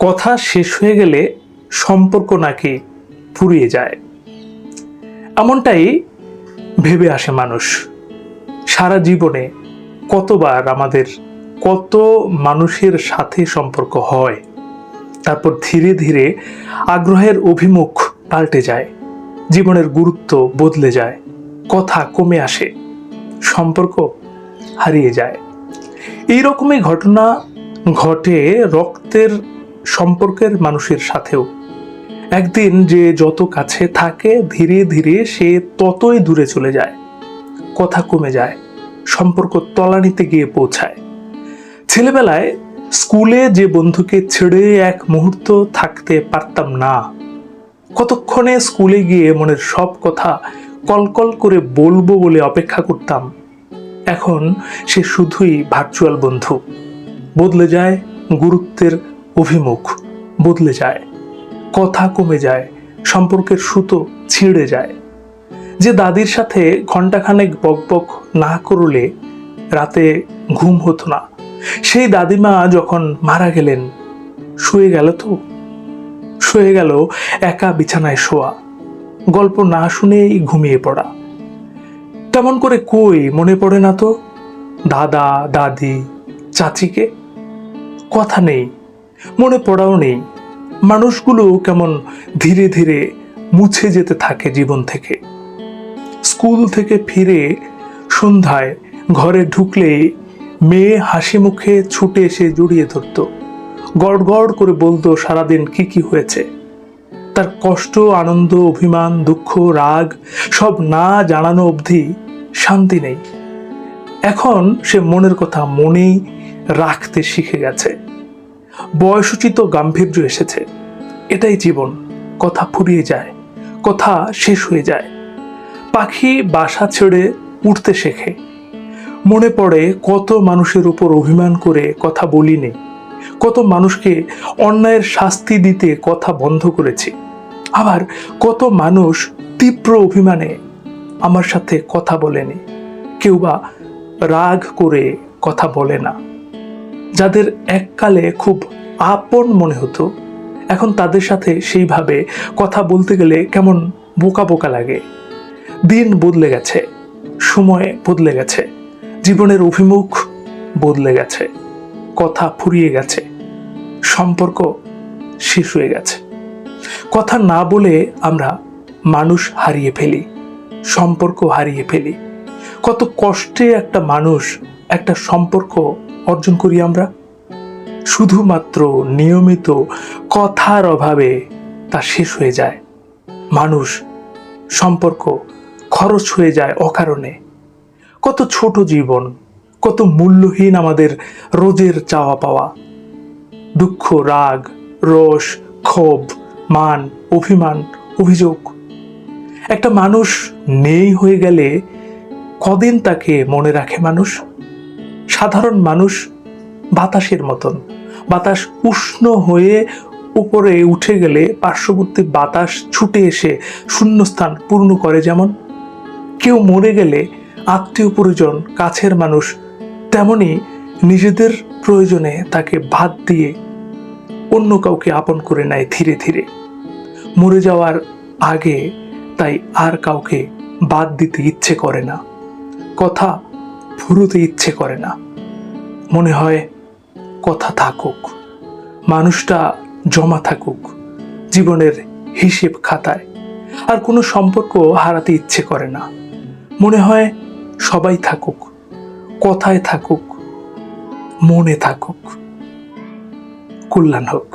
কথা শেষ হয়ে গেলে সম্পর্ক নাকি ফুরিয়ে যায়। এমনটাই ভেবে আসে মানুষ। সারা জীবনে কতবার আমাদের কত মানুষের সাথে সম্পর্ক হয়, তারপর ধীরে ধীরে আগ্রহের অভিমুখ পাল্টে যায়, জীবনের গুরুত্ব বদলে যায়, কথা কমে আসে, সম্পর্ক হারিয়ে যায়। এই রকমই ঘটনা ঘটে রক্তের সম্পর্কের মানুষের সাথেও। একদিন যে যত কাছে থাকে, ধীরে ধীরে সে ততই দূরে চলে যায়। কথা কমে যায়, সম্পর্ক তলানিতে গিয়ে পৌঁছায়। ছেলেবেলায় স্কুলে যে বন্ধুকে ছেড়ে এক মুহূর্ত থাকতে পারতাম না। কতক্ষণে স্কুলে গিয়ে মনের সব কথা কলকল করে বলব বলে অপেক্ষা করতাম। এখন সে শুধুই ভার্চুয়াল বন্ধু। বদলে যায় গুরুত্বের অভিমুখ, বদলে যায়। কথা কমে যায়, সম্পর্কের সুতো ছিঁড়ে যায়। যে দাদির সাথে ঘন্টাখানেক বকবক না করলে রাতে ঘুম হতো না। সেই দাদিমা যখন মারা গেলেন, শুয়ে গেল তো? শুয়ে গেল একা বিছানায় শোয়া। গল্প না শুনেই ঘুমিয়ে পড়া। তেমন করে কই, মনে পড়ে না তো? দাদা, দাদি, চাচিকে? কথা নেই। মনে পড়াও নেই। মানুষগুলো কেমন ধীরে ধীরে মুছে যেতে থাকে জীবন থেকে। স্কুল থেকে ফিরে সন্ধ্যায় ঘরে ঢুকলেই মেয়ে হাসি মুখে ছুটে এসে জড়িয়ে ধরত। গড় গড় করে বলতো সারাদিন কি কি হয়েছে। তার কষ্ট, আনন্দ, অভিমান, দুঃখ, রাগ সব না জানানো অবধি শান্তি নেই। এখন সে মনের কথা মনেই রাখতে শিখে গেছে। বয়সোচিত গাম্ভীর্য এসেছে। এটাই জীবন। কথা ফুরিয়ে যায়, কথা শেষ হয়ে যায়। পাখি বাসা ছেড়ে উঠতে শেখে। মনে পড়ে কত মানুষের উপর অভিমান করে কথা বলিনি। কত মানুষকে অন্যায়ের শাস্তি দিতে কথা বন্ধ করেছি। আবার কত মানুষ তীব্র অভিমানে আমার সাথে কথা বলেনি। কেউ বা রাগ করে কথা বলে না। যাদের এককালে খুব আপন মনে হতো, এখন তাদের সাথে সেইভাবে কথা বলতে গেলে কেমন বোকা বোকা লাগে। দিন বদলে গেছে, সময় বদলে গেছে, জীবনের অভিমুখ বদলে গেছে, কথা ফুরিয়ে গেছে, সম্পর্ক শেষ হয়ে গেছে। কথা না বলে আমরা মানুষ হারিয়ে ফেলি, সম্পর্ক হারিয়ে ফেলি। কত কষ্টে একটা মানুষ একটা সম্পর্ক অর্জন করি আমরা। শুধুমাত্র নিয়মিত কথার অভাবে তা শেষ হয়ে যায়। মানুষ, সম্পর্ক খরচ হয়ে যায় অকারণে। কত ছোট জীবন, কত মূল্যহীন আমাদের রোজের চাওয়া পাওয়া। দুঃখ, রাগ, রোষ, ক্ষোভ, মান, অভিমান, অভিযোগ। একটা মানুষ নেই হয়ে গেলে কদিন তাকে মনে রাখে মানুষ? সাধারণ মানুষ বাতাসের মতন। বাতাস উষ্ণ হয়ে উপরে উঠে গেলে পার্শ্ববর্তী বাতাস ছুটে এসে শূন্যস্থান পূর্ণ করে। যেমন কেউ মরে গেলে আত্মীয় পরিজন কাছের মানুষ তেমনি নিজেদের প্রয়োজনে তাকে ভাত দিয়ে অন্য কাউকে আপন করে নেয় ধীরে ধীরে। মরে যাওয়ার আগে তাই আর কাউকে বাদ দিতে ইচ্ছে করে না। কথা ফুরুতে ইচ্ছে করে না। মনে হয়, কথা থাকুক, মানুষটা জমা থাকুক, জীবনের হিসেব খাতায়, আর কোনো সম্পর্ক হারাতে ইচ্ছে করে না। মনে হয়, সবাই থাকুক, কথায় থাকুক, মনে থাকুক, কল্যাণ হোক।